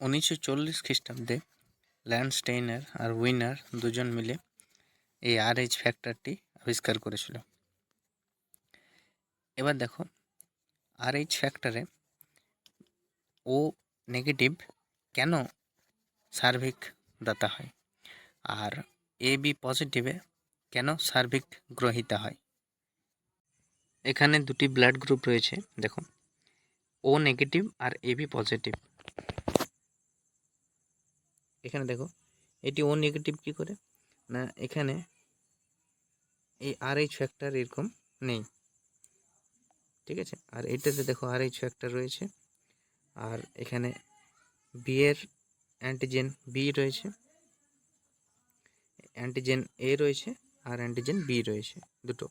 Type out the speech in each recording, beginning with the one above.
উনিশশো চল্লিশ খ্রিস্টাব্দে ল্যান্ডস্টেইনার আর উইনার দুজন মিলে এই আর এইচ ফ্যাক্টরটি আবিষ্কার করেছিল। এবার দেখো আর এইচ ফ্যাক্টরে ও নেগেটিভ কেন সার্ভিক দাতা হয়? আর এ বি পজিটিভে কেন সার্ভিক গ্রহিতা হয়? এখানে দুটি ব্লাড গ্রুপ রয়েছে, দেখো। ও নেগেটিভ আর এ বি পজিটিভ এখানে দেখো, এটি ও নেগেটিভ কী করে? না, এখানে এই আর এইচ ফ্যাক্টর এরকম নেই। ঠিক আছে? আর এটাতে দেখো আর এইচ ফ্যাক্টর রয়েছে। আর এখানে বি এর অ্যান্টিজেন বি রয়েছে। অ্যান্টিজেন এ রয়েছে আর অ্যান্টিজেন বি রয়েছে, দুটো।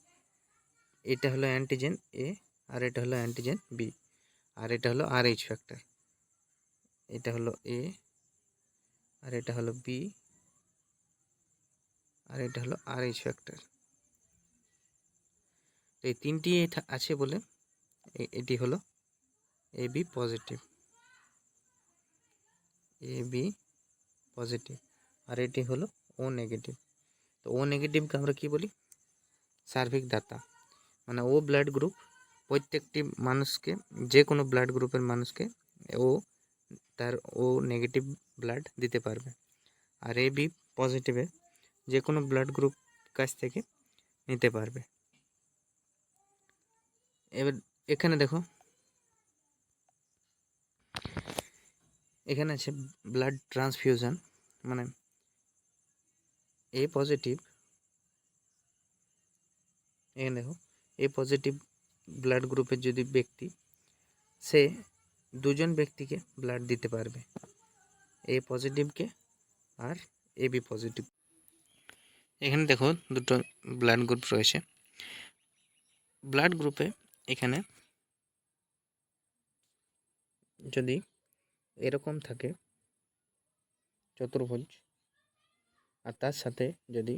এটা হলো অ্যান্টিজেন এ আর এটা হলো অ্যান্টিজেন বি আর এটা হলো আর এইচ ফ্যাক্টর এটা হলো এ আর এটা হলো বি আর এটা হলো আর এইচ ফ্যাক্টর এই তিনটি আছে বলে এটি হলো A B positive A B positive আর এটি হলো ও নেগেটিভ তো ও নেগেটিভকে আমরা কি বলি? সার্ভিক দাতা। মানে ও ব্লাড গ্রুপ প্রত্যেকটি মানুষকে যে কোনো ব্লাড গ্রুপের মানুষকে, ও তার ও নেগেটিভ ব্লাড দিতে পারবে। আর এ বি পজিটিভে যে কোনো ব্লাড গ্রুপ কাছ থেকে নিতে পারবে। এবার এখানে দেখো। এখানে আছে ব্লাড ট্রান্সফিউশন মানে এ পজিটিভ এখানে দেখো এ পজিটিভ ব্লাড গ্রুপের যদি ব্যক্তি, সে দুজন ব্যক্তিকে ব্লাড দিতে পারবে। এ পজিটিভকে আর এ বি পজিটিভ এখানে দেখো দুটো ব্লাড গ্রুপ রয়েছে। ব্লাড গ্রুপে এখানে যদি এরকম থাকে চতুর্ভুজ, আর তার সাথে যদি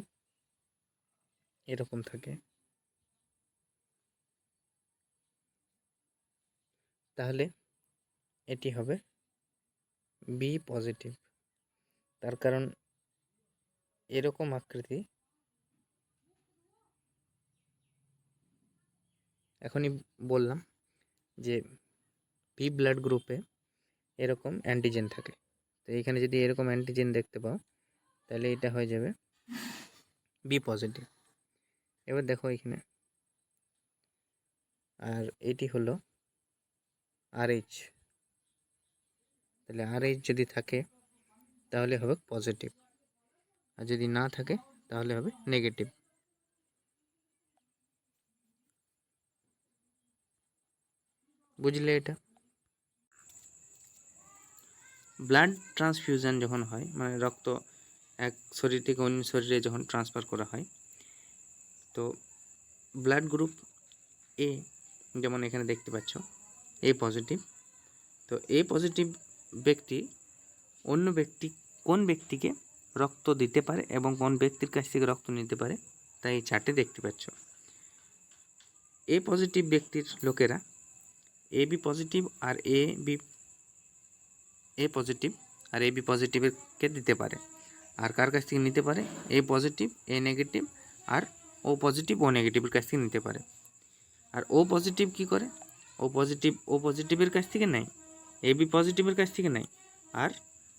এরকম থাকে, তাহলে এটি হবে বি পজিটিভ তার কারণ এরকম আকৃতি এখনই বললাম যে বি ব্লাড গ্রুপে এরকম অ্যান্টিজেন থাকে। তো এখানে যদি এরকম অ্যান্টিজেন দেখতে পাও, তাহলে এটা হয়ে যাবে বি পজিটিভ এবার দেখো এখানে। আর এটি হলো আর এইচ তাহলে আর এইচ যদি থাকে, তাহলে হবে পজিটিভ আর যদি না থাকে, তাহলে হবে নেগেটিভ বুঝলে এটা? ব্লাড ট্রান্সফিউশন যখন হয় মানে রক্ত এক শরীর থেকে অন্য শরীরে যখন ট্রান্সফার করা হয়, তো ব্লাড গ্রুপ এ যেমন এখানে দেখতে পাচ্ছ এ পজিটিভ তো এ পজিটিভ ব্যক্তি, অন্য ব্যক্তি কোন ব্যক্তিকে রক্ত দিতে পারে এবং কোন ব্যক্তির কাছ থেকে রক্ত নিতে পারে তাই এই চার্টে দেখতে পাচ্ছ। এ পজিটিভ ব্যক্তির লোকেরা এ বি পজিটিভ আর এ বি এ পজিটিভ আর এ বি পজিটিভকে দিতে পারে? আর কার কাছ থেকে নিতে পারে? এ পজিটিভ এ নেগেটিভ আর ও পজিটিভ ও নেগেটিভের কাছ থেকে নিতে পারে। আর ও পজিটিভ কি করে? ও পজিটিভ ও পজিটিভের কাছ থেকে নেয়। এ বি পজিটিভের কাছ থেকে নেয়, আর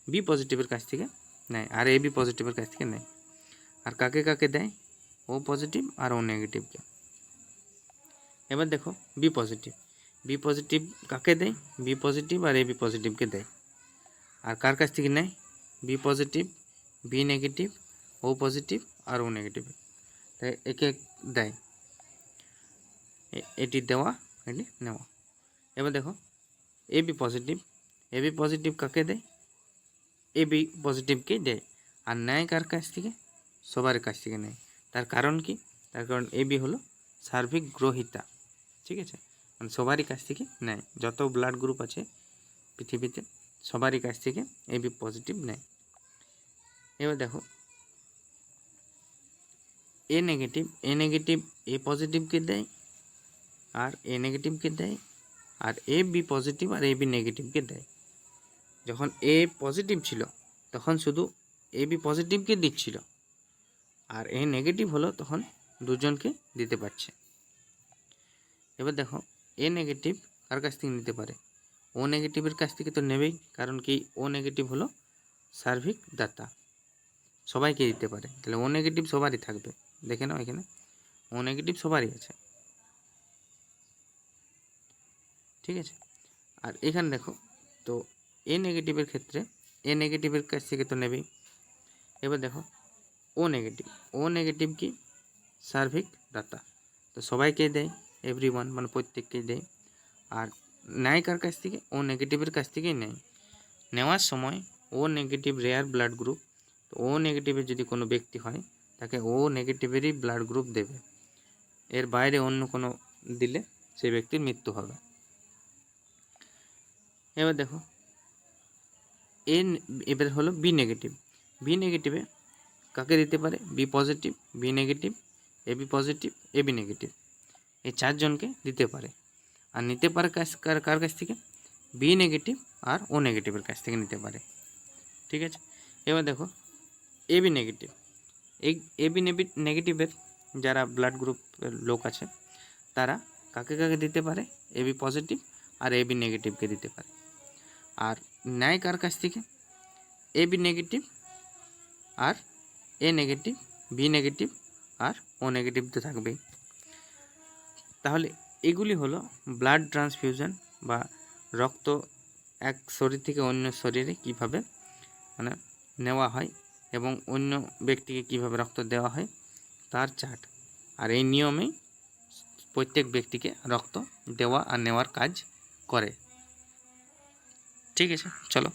বি পজিটিভের কাছ থেকে নেয়, আর এ বি পজিটিভের কাছ থেকে নেয়। আর কাকে কাকে দেয়? ও পজিটিভ আর ও নেগেটিভকে এবার দেখো বি পজিটিভ বি পজিটিভ কাকে দেয়? বি পজিটিভ আর এ বি পজিটিভকে দেয়। আর কার কাছ থেকে নেয়? B positive B negative O positive আর ও নেগেটিভ তাই একে দেয়। এটি দেওয়া, এটি নেওয়া। এবার দেখো A B positive A B positive কাকে দেয়? এ বি পজিটিভকে দেয়। আর নেয় কার কাছ থেকে? সবার কাছ থেকে নেয়। তার কারণ কি? তার কারণ এ বি হলো সার্বিক গ্রহিতা। ঠিক আছে? মানে সবারই কাছ থেকে নেয়। যত ব্লাড গ্রুপ আছে পৃথিবীতে, সবারই কাছ থেকে এ বি পজিটিভ নেয়। এবার দেখো এ নেগেটিভ এ নেগেটিভ এ পজিটিভকে দেয়। আর এ নেগেটিভকে দেয়। আর এ বি পজিটিভ আর এ বি নেগেটিভকে দেয়। যখন এ পজিটিভ ছিল, তখন শুধু এ বি পজিটিভকে দিচ্ছিল। আর এ নেগেটিভ হলো তখন দুজনকে দিতে পারছে। এবার দেখো এ নেগেটিভ কার কাছ থেকে নিতে পারে? ও নেগেটিভের কাছ থেকে তো নেবেই, কারণ কি ও নেগেটিভ হলো সার্ভিক দাতা। সবাইকে দিতে পারে। তাহলে ও নেগেটিভ সবারই থাকবে। দেখে নাও এখানে। ও নেগেটিভ সবারই আছে। ঠিক আছে? আর এখানে দেখো, তো এ নেগেটিভের ক্ষেত্রে এ নেগেটিভের কাছ থেকে তো নেবেই। এবার দেখো ও নেগেটিভ ও নেগেটিভ কি? সার্ভিক দাতা তো সবাইকে দেয় এভরি ওয়ান মানে প্রত্যেককেই দেয়। আর নেয় কার কাছ থেকে? ও নেগেটিভের কাছ থেকেই নেয়। নেওয়ার সময় O negative rare blood group তো ও নেগেটিভের যদি কোনো ব্যক্তি হয়, তাকে ও নেগেটিভেরই ব্লাড গ্রুপ দেবে। এর বাইরে অন্য কোনো দিলে সেই ব্যক্তির মৃত্যু হবে। এবার দেখো। এ এবার হলো বি নেগেটিভ বি নেগেটিভে কাকে দিতে পারে? B positive B negative A B positive A B negative এই চারজনকে দিতে পারে। আর নিতে পারে কার কার কাছ থেকে? বি নেগেটিভ আর ও নেগেটিভের কাছ থেকে নিতে পারে। ঠিক আছে? এবার দেখো A B negative A B নেগেটিভের যারা ব্লাড গ্রুপের লোক আছে, তারা কাকে কাকে দিতে পারে? এ বি পজিটিভ আর এ বি নেগেটিভকে দিতে পারে। আর নেয় কার কাছ থেকে? এ বি নেগেটিভ আর এ নেগেটিভ বি নেগেটিভ আর ও নেগেটিভ তো থাকবেই। তাহলে এগুলি হলো ব্লাড ট্রান্সফিউশন বা রক্ত এক শরীর থেকে অন্য শরীরে কীভাবে মানে নেওয়া হয় এবং অন্য ব্যক্তিকে কীভাবে রক্ত দেওয়া হয় তার চার্ট আর এই নিয়মেই প্রত্যেক ব্যক্তিকে রক্ত দেওয়া আর নেওয়ার কাজ করে। ঠিক আছে চলো